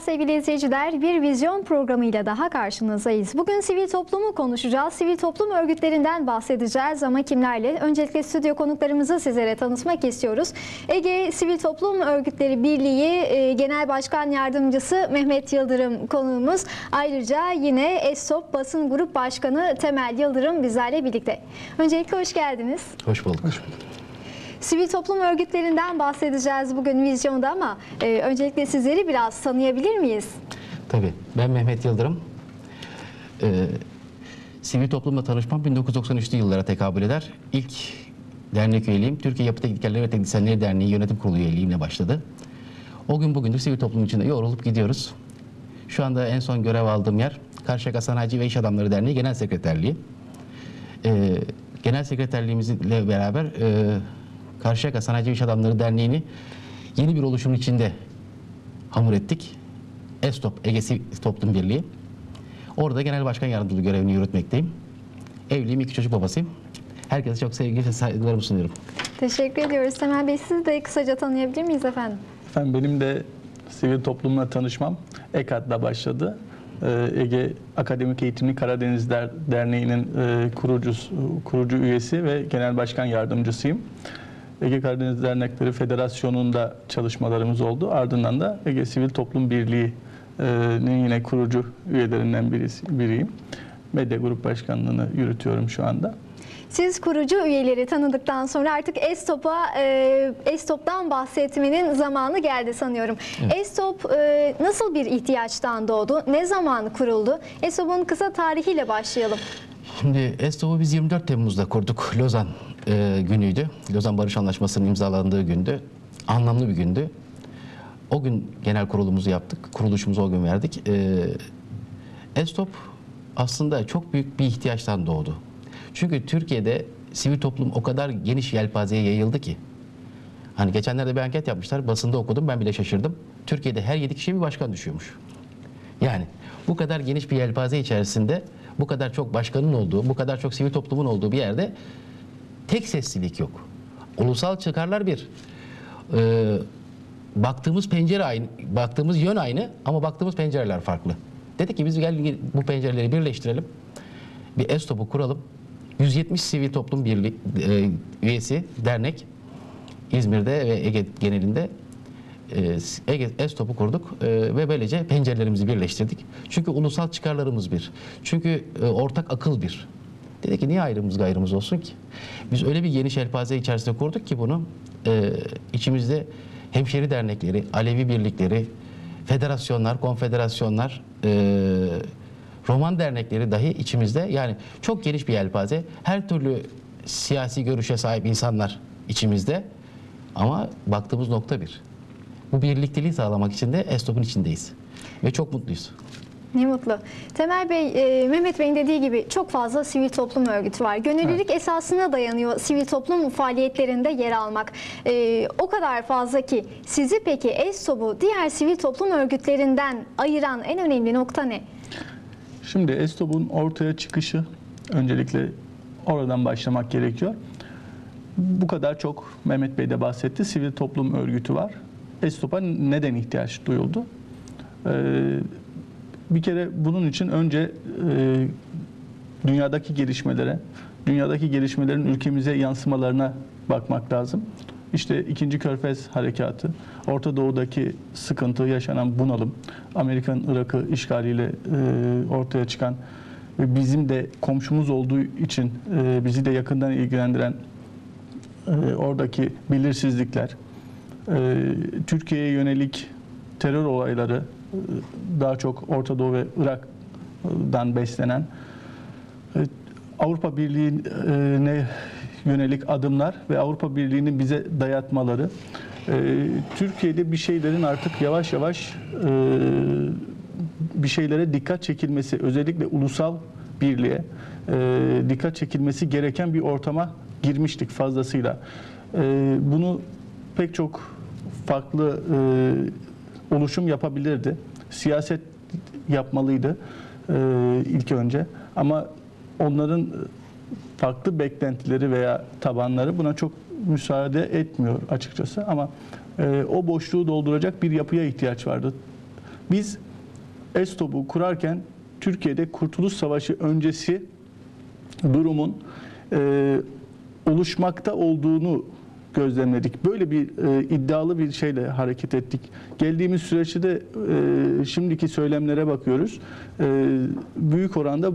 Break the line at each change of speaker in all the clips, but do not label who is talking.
Sevgili izleyiciler. Bir vizyon programıyla daha karşınızdayız. Bugün sivil toplumu konuşacağız. Sivil toplum örgütlerinden bahsedeceğiz ama kimlerle? Öncelikle stüdyo konuklarımızı sizlere tanıtmak istiyoruz. Ege Sivil Toplum Örgütleri Birliği e, Genel Başkan Yardımcısı Mehmet Yıldırım konuğumuz. Ayrıca yine ESOP Basın Grup Başkanı Temel Yıldırım bizlerle birlikte. Öncelikle hoş geldiniz.
Hoş bulduk.
Sivil toplum örgütlerinden bahsedeceğiz bugün vizyonda ama e, öncelikle sizleri biraz tanıyabilir miyiz?
Tabii. Ben Mehmet Yıldırım. Ee, sivil toplumla tanışmam 1993'lü yıllara tekabül eder. İlk dernek üyeliğim Türkiye Yapı Teknikerleri ve Teknisyenleri Derneği Yönetim Kurulu üyeliğimle başladı. O gün bugündür sivil toplum içinde yoğrulup gidiyoruz. Şu anda en son görev aldığım yer Karşıyaka Sanayici ve İş Adamları Derneği Genel Sekreterliği. Ee, genel sekreterliğimizle beraber e, Karşıyaka Sanayici İş Adamları Derneği'ni yeni bir oluşumun içinde hamur ettik. ESTOP, Ege Sivil Toplum Birliği. Orada genel başkan yardımcılığı görevini yürütmekteyim. Evliyim, iki çocuk babasıyım. Herkese çok sevgi ve saygılarımı sunuyorum.
Teşekkür ediyoruz. Temel Bey sizi de kısaca tanıyabilir miyiz efendim?
Efendim benim de sivil toplumla tanışmam EKAD'la başladı. Ee, Ege Akademik Eğitimli Karadenizler Derneği'nin e, kurucusu, kurucu üyesi ve genel başkan yardımcısıyım. Ege Karadeniz Dernekleri Federasyonu'nda çalışmalarımız oldu. Ardından da Ege Sivil Toplum Birliği'nin yine kurucu üyelerinden birisi, biriyim. Medya Grup Başkanlığı'nı yürütüyorum şu anda.
Siz kurucu üyeleri tanıdıktan sonra artık ESTOP'a e, ESTOP'tan bahsetmenin zamanı geldi sanıyorum. ESTOP e, nasıl bir ihtiyaçtan doğdu? Ne zaman kuruldu? ESTOP'un kısa tarihiyle başlayalım.
Şimdi ESTO'yu biz 24 Temmuz'da kurduk. Lozan e, günüydü. Lozan Barış Anlaşması'nın imzalandığı gündü. Anlamlı bir gündü. O gün genel kurulumuzu yaptık. Kuruluşumuzu o gün verdik. E, ESTOP aslında çok büyük bir ihtiyaçtan doğdu. Çünkü Türkiye'de sivil toplum o kadar geniş yelpazeye yayıldı ki. Hani geçenlerde bir anket yapmışlar. Basında okudum. Ben bile şaşırdım. Türkiye'de her 7 kişiye bir başkan düşüyormuş. Yani bu kadar geniş bir yelpaze içerisinde bu kadar çok başkanın olduğu, bu kadar çok sivil toplumun olduğu bir yerde tek seslilik yok. Ulusal çıkarlar bir. Ee, baktığımız pencere aynı, baktığımız yön aynı ama baktığımız pencereler farklı. Dedik ki biz gel bu pencereleri birleştirelim. Bir ESTOP'u kuralım. 170 sivil toplum birliği e, üyesi dernek İzmir'de ve Ege genelinde e, Ege Estop'u kurduk e, ve böylece pencerelerimizi birleştirdik. Çünkü ulusal çıkarlarımız bir. Çünkü e, ortak akıl bir. Dedi ki niye ayrımız gayrımız olsun ki? Biz öyle bir geniş elpaze içerisinde kurduk ki bunu e, içimizde hemşeri dernekleri, Alevi birlikleri, federasyonlar, konfederasyonlar, e, roman dernekleri dahi içimizde. Yani çok geniş bir yelpaze. Her türlü siyasi görüşe sahip insanlar içimizde. Ama baktığımız nokta bir. Bu birlikteliği sağlamak için de Estop'un içindeyiz. Ve çok mutluyuz.
Ne mutlu. Temel Bey, e, Mehmet Bey'in dediği gibi çok fazla sivil toplum örgütü var. Gönüllülük esasına dayanıyor sivil toplum faaliyetlerinde yer almak. E, o kadar fazla ki sizi peki ESTOB'u diğer sivil toplum örgütlerinden ayıran en önemli nokta ne?
Şimdi Estop'un ortaya çıkışı öncelikle oradan başlamak gerekiyor. Bu kadar çok Mehmet Bey de bahsetti. Sivil toplum örgütü var. Estop'a neden ihtiyaç duyuldu? Ee, bir kere bunun için önce e, dünyadaki gelişmelere, dünyadaki gelişmelerin ülkemize yansımalarına bakmak lazım. İşte ikinci Körfez Harekatı, Orta Doğu'daki sıkıntı, yaşanan bunalım, Amerikan Irak'ı işgaliyle e, ortaya çıkan ve bizim de komşumuz olduğu için e, bizi de yakından ilgilendiren e, oradaki belirsizlikler, e, Türkiye'ye yönelik terör olayları, e, daha çok Orta Doğu ve Irak'dan beslenen e, Avrupa Birliği'ne yönelik adımlar ve Avrupa Birliği'nin bize dayatmaları e, Türkiye'de bir şeylerin artık yavaş yavaş bir şeylere dikkat çekilmesi özellikle ulusal birliğe dikkat çekilmesi gereken bir ortama girmiştik fazlasıyla. Bunu pek çok farklı e, oluşum yapabilirdi. Siyaset yapmalıydı e, ilk önce ama onların farklı beklentileri veya tabanları buna çok müsaade etmiyor açıkçası ama e, o boşluğu dolduracak bir yapıya ihtiyaç vardı. Biz ESTOP'u kurarken Türkiye'de Kurtuluş Savaşı öncesi durumun e, oluşmakta olduğunu gözlemledik. Böyle bir e, iddialı bir şeyle hareket ettik. Geldiğimiz süreçte de e, şimdiki söylemlere bakıyoruz. E, büyük oranda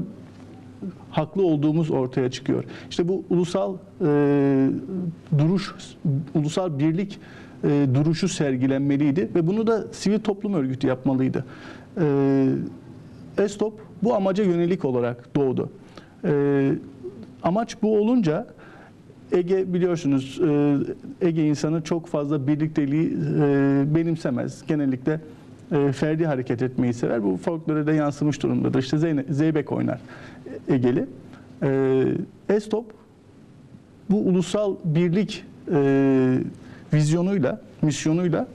haklı olduğumuz ortaya çıkıyor. İşte bu ulusal e, duruş, ulusal birlik e, duruşu sergilenmeliydi ve bunu da sivil toplum örgütü yapmalıydı. E, ESTOP bu amaca yönelik olarak doğdu. E, amaç bu olunca Ege biliyorsunuz e, Ege insanı çok fazla birlikteliği e, benimsemez. Genellikle e, ferdi hareket etmeyi sever. Bu folklore de yansımış durumdadır. İşte Zeybek oynar Egeli. Estop bu ulusal birlik vizyonuyla, misyonuyla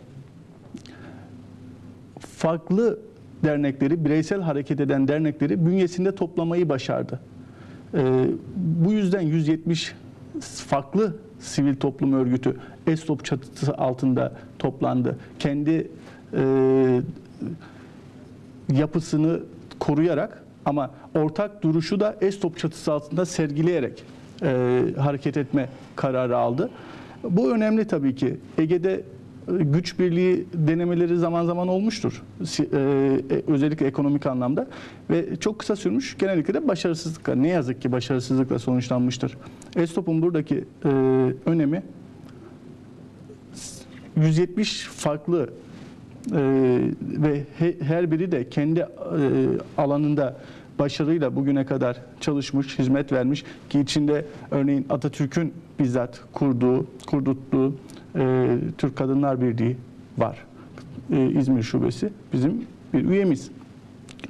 farklı dernekleri, bireysel hareket eden dernekleri bünyesinde toplamayı başardı. Bu yüzden 170 farklı sivil toplum örgütü ESTOP çatısı altında toplandı. Kendi e, yapısını koruyarak ama ortak duruşu da ESTOP çatısı altında sergileyerek e, hareket etme kararı aldı. Bu önemli tabii ki. Ege'de güç birliği denemeleri zaman zaman olmuştur. E, e, özellikle ekonomik anlamda ve çok kısa sürmüş. Genellikle de başarısızlıkla, ne yazık ki başarısızlıkla sonuçlanmıştır. Estop'un buradaki e, önemi 170 farklı ve he- her biri de kendi alanında başarıyla bugüne kadar çalışmış, hizmet vermiş ki içinde örneğin Atatürk'ün bizzat kurduğu, kurduttuğu e, Türk Kadınlar Birliği var. E, İzmir Şubesi bizim bir üyemiz.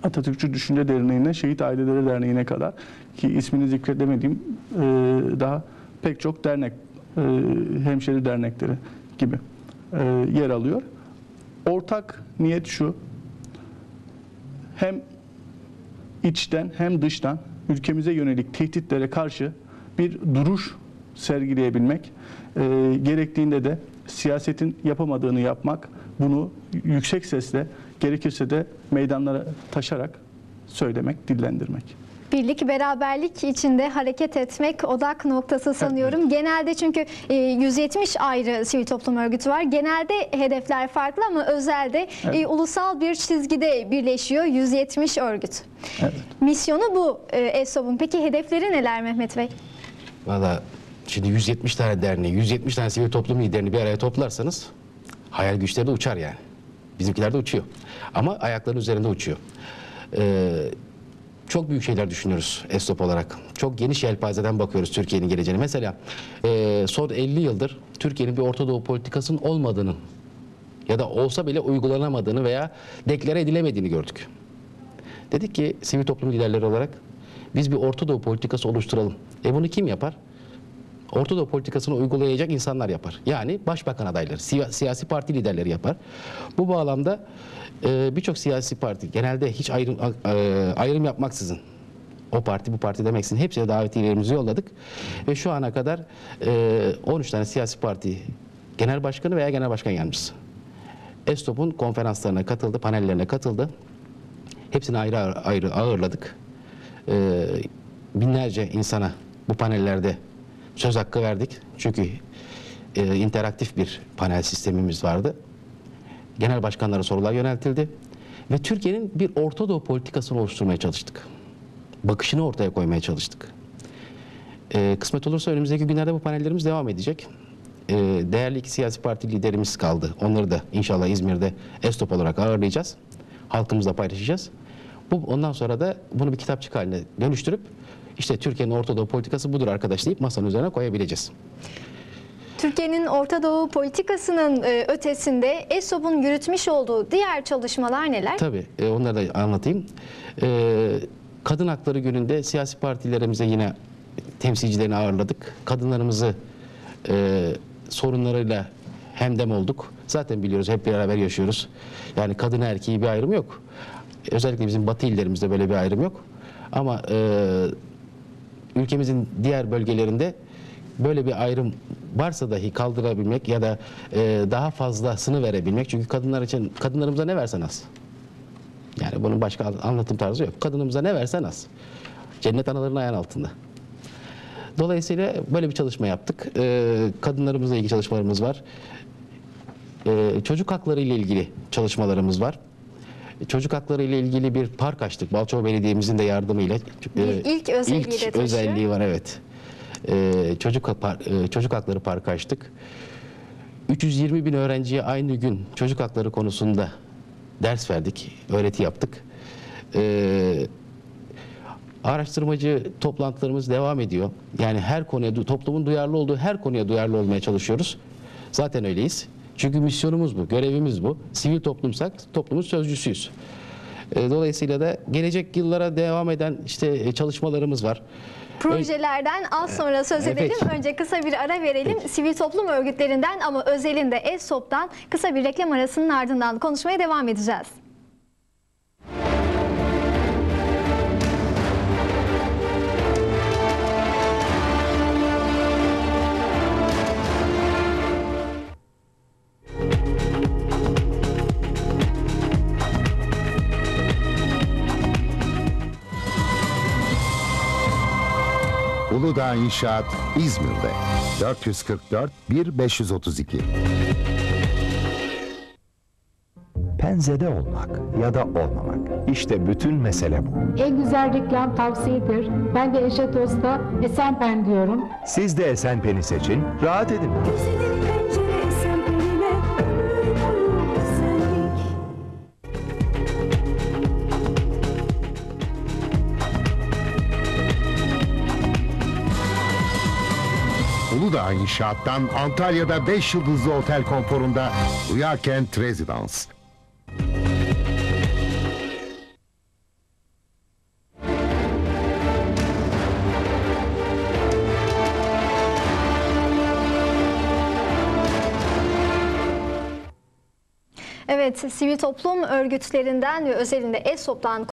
Atatürkçü Düşünce Derneği'ne, Şehit Aileleri Derneği'ne kadar ki ismini zikredemediğim e, daha pek çok dernek, e, hemşeri dernekleri gibi e, yer alıyor. Ortak niyet şu, hem içten hem dıştan ülkemize yönelik tehditlere karşı bir duruş sergileyebilmek, e, gerektiğinde de siyasetin yapamadığını yapmak, bunu yüksek sesle gerekirse de meydanlara taşarak söylemek, dillendirmek.
Birlik, beraberlik içinde hareket etmek odak noktası sanıyorum. Genelde çünkü e, 170 ayrı sivil toplum örgütü var. Genelde hedefler farklı ama özelde e,
Evet.
ulusal bir çizgide birleşiyor 170 örgüt.
Evet.
Misyonu bu e, ESOB'un. Peki hedefleri neler Mehmet Bey?
Valla şimdi 170 tane derneği, 170 tane sivil toplum liderini bir araya toplarsanız hayal güçleri de uçar yani. Bizimkiler de uçuyor. Ama ayakların üzerinde uçuyor. Ee, çok büyük şeyler düşünüyoruz ESTOP olarak. Çok geniş yelpazeden bakıyoruz Türkiye'nin geleceğine. Mesela e, son 50 yıldır Türkiye'nin bir Orta Doğu politikasının olmadığını ya da olsa bile uygulanamadığını veya deklare edilemediğini gördük. Dedik ki sivil toplum liderleri olarak biz bir Orta Doğu politikası oluşturalım. E bunu kim yapar? Orta Doğu politikasını uygulayacak insanlar yapar. Yani başbakan adayları, siya- siyasi parti liderleri yapar. Bu bağlamda e, birçok siyasi parti genelde hiç ayrım e, ayrım yapmaksızın o parti bu parti demeksizin hepsine davetiyelerimizi yolladık. Ve şu ana kadar e, 13 tane siyasi parti genel başkanı veya genel başkan yardımcısı. Estop'un konferanslarına katıldı, panellerine katıldı. Hepsini ayrı ayrı ağırladık. Ee, binlerce insana bu panellerde söz hakkı verdik. Çünkü e, interaktif bir panel sistemimiz vardı. Genel başkanlara sorular yöneltildi. Ve Türkiye'nin bir Orta Doğu politikasını oluşturmaya çalıştık. Bakışını ortaya koymaya çalıştık. Ee, kısmet olursa önümüzdeki günlerde bu panellerimiz devam edecek. Ee, değerli iki siyasi parti liderimiz kaldı. Onları da inşallah İzmir'de ESTOP olarak ağırlayacağız. Halkımızla paylaşacağız. Bu ondan sonra da bunu bir kitapçık haline dönüştürüp işte Türkiye'nin Orta Doğu politikası budur arkadaş deyip masanın üzerine koyabileceğiz.
Türkiye'nin Orta Doğu politikasının e, ötesinde ESOB'un yürütmüş olduğu diğer çalışmalar neler?
Tabii e, onları da anlatayım. E, Kadın Hakları Günü'nde siyasi partilerimize yine temsilcilerini ağırladık. Kadınlarımızı sorunlarıyla hemdem olduk. Zaten biliyoruz hep beraber yaşıyoruz. Yani kadın erkeği bir ayrım yok. Özellikle bizim batı illerimizde böyle bir ayrım yok. Ama e, ülkemizin diğer bölgelerinde böyle bir ayrım varsa dahi kaldırabilmek ya da e, daha fazlasını verebilmek. Çünkü kadınlar için kadınlarımıza ne versen az. Yani bunun başka anlatım tarzı yok. Kadınımıza ne versen az. Cennet anaların ayağın altında. Dolayısıyla böyle bir çalışma yaptık. Ee, kadınlarımızla ilgili çalışmalarımız var. Ee, çocuk hakları ile ilgili çalışmalarımız var. Çocuk hakları ile ilgili bir park açtık. Balçova Belediye'mizin de yardımıyla.
Bir ilk özelliği de
ilk
taşıyor.
özelliği var evet. Ee, çocuk e, çocuk hakları parkı açtık. 320 bin öğrenciye aynı gün çocuk hakları konusunda ders verdik, öğreti yaptık. Ee, araştırmacı toplantılarımız devam ediyor. Yani her konuya, toplumun duyarlı olduğu her konuya duyarlı olmaya çalışıyoruz. Zaten öyleyiz. Çünkü misyonumuz bu, görevimiz bu. Sivil toplumsak toplumun sözcüsüyüz. Ee, Dolayısıyla da gelecek yıllara devam eden işte e, çalışmalarımız var.
Projelerden az sonra söz edelim. Önce kısa bir ara verelim. Sivil toplum örgütlerinden ama özelinde ESOP'tan kısa bir reklam arasının ardından konuşmaya devam edeceğiz.
Uludağ İnşaat İzmir'de 444 1532
Penzede olmak ya da olmamak. İşte bütün mesele bu.
En güzel reklam tavsiyedir. Ben de Eşet Usta Esenpen diyorum.
Siz de Esenpen'i seçin, rahat edin.
Güzelim
İnşaat'tan Antalya'da 5 yıldızlı otel konforunda Uyarkent Residence.
Evet, sivil toplum örgütlerinden ve özelinde ESOP'tan